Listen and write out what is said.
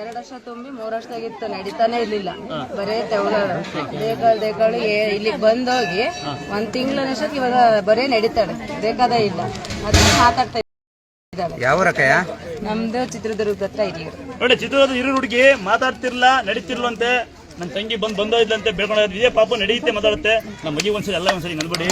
ಎರಡು ವರ್ಷ ತುಂಬಿ ಮೂರು ವರ್ಷದಾಗಿತ್ತು ನಡೀತಾನೆ ಇರ್ಲಿಲ್ಲ. ಬರೇ ತೆವಳಾಳು ದೇಗಳು ದೇಗಳು ಇಲ್ಲಿಗೆ ಬಂದೋಗಿ ಒಂದ್ ತಿಂಗಳ ಅಷ್ಟೊತ್ತಿಗೆ ಇವಾಗ ಬರೇ ನಡೀತಾಳೆ. ಬೇಕಾದ ಇಲ್ಲ. ಅದನ್ನ ಮಾತಾಡ್ತಾ ಇದ್ದಾಳೆ. ಯಾವ ರಕಯ್ಯ ನಮ್ದು ಚಿತ್ರದುರ್ಗದ ಹತ್ರ ನೋಡಿ ಚಿತ್ರದುರ್ಗದ ಇರು ಹುಡುಗಿ ಮಾತಾಡ್ತಿರ್ಲ ನಡೀತಿರ್ಲಂತೆ. ನನ್ನ ತಂಗಿ ಬಂದ್ ಬಂದೋಯ್ಲಂತೆ ಬೇಡ್ಕೊಂಡು ಇದೇ ಪಾಪ ನಡೆಯುತ್ತೆ ಮಾತಾಡುತ್ತೆ. ನಮ್ಮ ಮಗಿ ಒಂದ್ಸರಿ ಎಲ್ಲ ಒಂದ್ಸರಿ ನನ್ಬಿಡಿ